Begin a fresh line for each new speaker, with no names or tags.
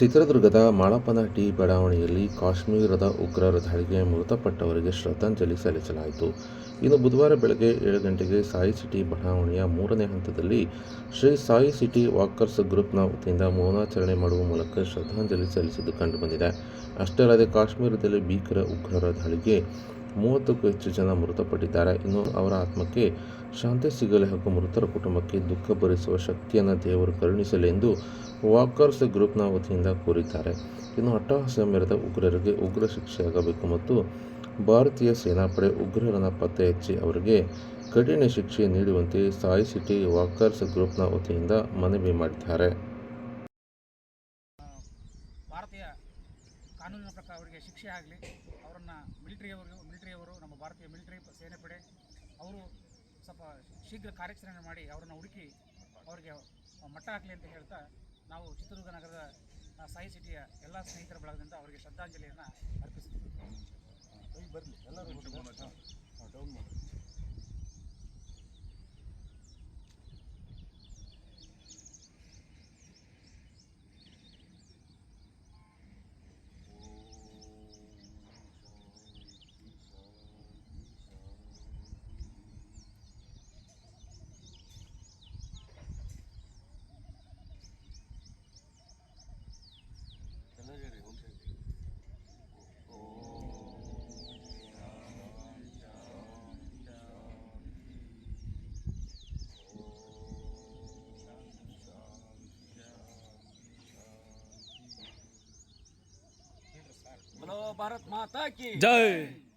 ಚಿತ್ರದುರ್ಗದ ಮಾಳಪ್ಪನ ಟಿ ಬಡಾವಣೆಯಲ್ಲಿ ಕಾಶ್ಮೀರದ ಉಗ್ರರ ದಾಳಿಗೆ ಮೃತಪಟ್ಟವರಿಗೆ ಶ್ರದ್ಧಾಂಜಲಿ ಸಲ್ಲಿಸಲಾಯಿತು ಇನ್ನು ಬುಧವಾರ ಬೆಳಗ್ಗೆ ಏಳು ಗಂಟೆಗೆ ಸಾಯಿ ಸಿಟಿ ಬಡಾವಣೆಯ ಮೂರನೇ ಹಂತದಲ್ಲಿ ಶ್ರೀ ಸಾಯಿ ಸಿಟಿ ವಾಕರ್ಸ್ ಗ್ರೂಪ್ನ ವತಿಯಿಂದ ಮೌನಾಚರಣೆ ಮಾಡುವ ಮೂಲಕ ಶ್ರದ್ಧಾಂಜಲಿ ಸಲ್ಲಿಸಿದ್ದು ಕಂಡುಬಂದಿದೆ ಅಷ್ಟೇ ಅಲ್ಲದೆ ಕಾಶ್ಮೀರದಲ್ಲಿ ಭೀಕರ ಉಗ್ರರ ದಾಳಿಗೆ ಮೂವತ್ತಕ್ಕೂ ಹೆಚ್ಚು ಜನ ಮೃತಪಟ್ಟಿದ್ದಾರೆ ಇನ್ನು ಅವರ ಆತ್ಮಕ್ಕೆ ಶಾಂತಿ ಸಿಗಲಿ ಹಾಗೂ ಮೃತರ ಕುಟುಂಬಕ್ಕೆ ದುಃಖ ಭರಿಸುವ ಶಕ್ತಿಯನ್ನು ದೇವರು ಕರುಣಿಸಲಿ ಎಂದು ವಾಕರ್ಸ್ ಗ್ರೂಪ್ನ ವತಿಯಿಂದ ಕೋರಿದ್ದಾರೆ ಇನ್ನು ಅಟ್ಟಹಾಸ ಮೆರೆದ ಉಗ್ರರಿಗೆ ಉಗ್ರ ಶಿಕ್ಷೆಯಾಗಬೇಕು ಮತ್ತು ಭಾರತೀಯ ಸೇನಾಪಡೆ ಉಗ್ರರನ್ನು ಪತ್ತೆ ಹಚ್ಚಿ ಅವರಿಗೆ ಕಠಿಣ ಶಿಕ್ಷೆ ನೀಡುವಂತೆ ಸಾಯಿ ಸಿಟಿ ವಾಕರ್ಸ್ ಗ್ರೂಪ್ನ ವತಿಯಿಂದ ಮನವಿ ಮಾಡಿದ್ದಾರೆ ಭಾರತೀಯ ಕಾನೂನಿನ ಪ್ರಕಾರ ಅವರಿಗೆ ಶಿಕ್ಷೆ ಆಗಲಿ ಅವರನ್ನು ಮಿಲಿಟ್ರಿಯವರು ಮಿಲಿಟರಿಯವರು ನಮ್ಮ ಭಾರತೀಯ ಮಿಲಿಟರಿ ಪಡೆ ಅವರು ಸ್ವಲ್ಪ ಶೀಘ್ರ ಕಾರ್ಯಾಚರಣೆ ಮಾಡಿ ಅವರನ್ನು ಹುಡುಕಿ ಅವರಿಗೆ ಮಟ್ಟ ಹಾಕಲಿ ಅಂತ ಹೇಳ್ತಾ ನಾವು ಚಿತ್ರದುರ್ಗ ನಗರದ ಸಾಯಿ ಸಿಟಿಯ ಎಲ್ಲ ಸ್ನೇಹಿತರ ಬಳಗದಿಂದ ಅವರಿಗೆ ಶ್ರದ್ಧಾಂಜಲಿಯನ್ನು ಅರ್ಪಿಸಿದ್ದೀವಿ ಬರಲಿ ಎಲ್ಲರೂ ಡೌನ್
भारत माता की
जय